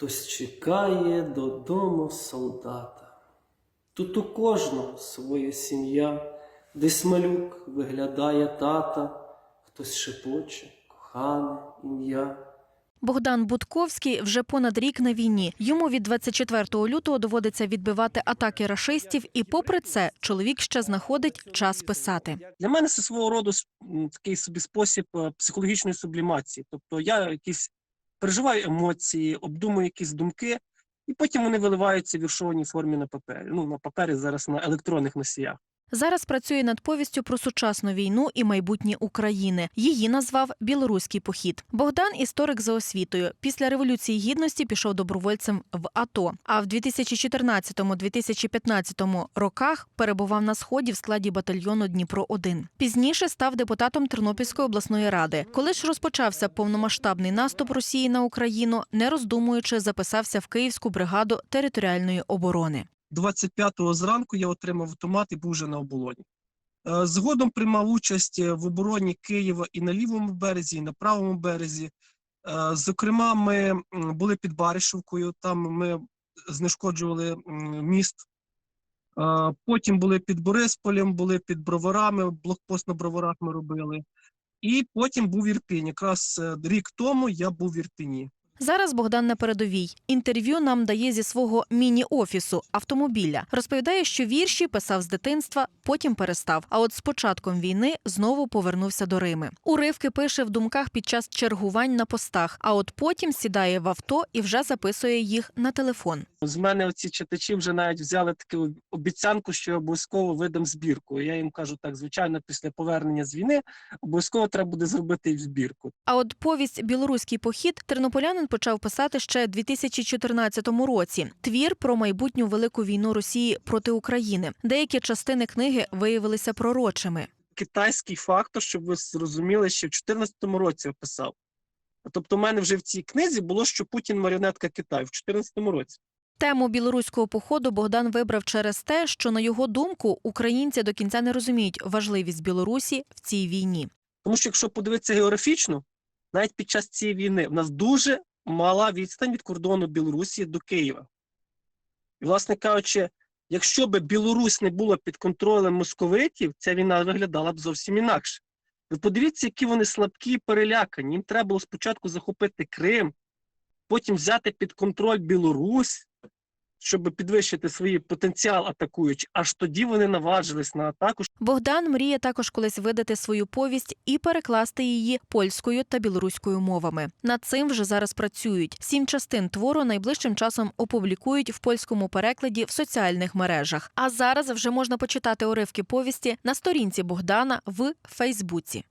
Хтось чекає додому солдата. Тут у кожного своя сім'я, десь малюк виглядає тата, хтось шепоче, кохане ім'я. Богдан Будковський вже понад рік на війні. Йому від 24 лютого доводиться відбивати атаки рашистів, і попри це чоловік ще знаходить час писати. Для мене це свого роду такий собі спосіб е, психологічної сублімації. Тобто я якісь переживаю емоції, обдумую якісь думки, і потім вони виливаються в віршованій формі на папері. Ну, на папері зараз на електронних носіях. Зараз працює над повістю про сучасну війну і майбутнє України. Її назвав Білоруський похід. Богдан історик за освітою. Після революції гідності пішов добровольцем в АТО. А в 2014-2015 роках перебував на сході в складі батальйону Дніпро 1 Пізніше став депутатом Тернопільської обласної ради. Коли ж розпочався повномасштабний наступ Росії на Україну, не роздумуючи, записався в Київську бригаду територіальної оборони. 25-го зранку я отримав автомат і був вже на оболоні. Е, Згодом приймав участь в обороні Києва і на лівому березі, і на правому березі. Е, Зокрема, ми були під Баришівкою, там ми знешкоджували міст. Е, Потім були під Борисполем, були під Броварами, блокпост на Броварах ми робили. І потім був Ірпінь. Якраз рік тому я був в Ірпіні. Зараз Богдан на передовій. Інтерв'ю нам дає зі свого міні-офісу автомобіля. Розповідає, що вірші писав з дитинства, потім перестав. А от з початком війни знову повернувся до Рими. Уривки пише в думках під час чергувань на постах. А от потім сідає в авто і вже записує їх на телефон. З мене оці читачі вже навіть взяли таку обіцянку, що я обов'язково видам збірку. Я їм кажу, так, звичайно, після повернення з війни обов'язково треба буде зробити збірку. А от повість Білоруський похід тернополянин почав писати ще у 2014 році. Твір про майбутню велику війну Росії проти України. Деякі частини книги виявилися пророчими. Китайський фактор, щоб ви зрозуміли, ще в 2014 році я писав. Тобто, в мене вже в цій книзі було, що Путін маріонетка Китаю в 2014 році. Тему білоруського походу Богдан вибрав через те, що на його думку українці до кінця не розуміють важливість Білорусі в цій війні. Тому що якщо подивитися географічно, навіть під час цієї війни в нас дуже мала відстань від кордону Білорусі до Києва. І, власне кажучи, якщо б Білорусь не була під контролем московитів, ця війна виглядала б зовсім інакше. Ви подивіться, які вони слабкі і перелякані. Їм треба було спочатку захопити Крим, потім взяти під контроль Білорусь, щоб підвищити свій потенціал атакуючи. Аж тоді вони наважились на атаку, Богдан мріє також колись видати свою повість і перекласти її польською та білоруською мовами. Над цим вже зараз працюють. Сім частин твору найближчим часом опублікують в польському перекладі в соціальних мережах. А зараз вже можна почитати уривки повісті на сторінці Богдана в Фейсбуці.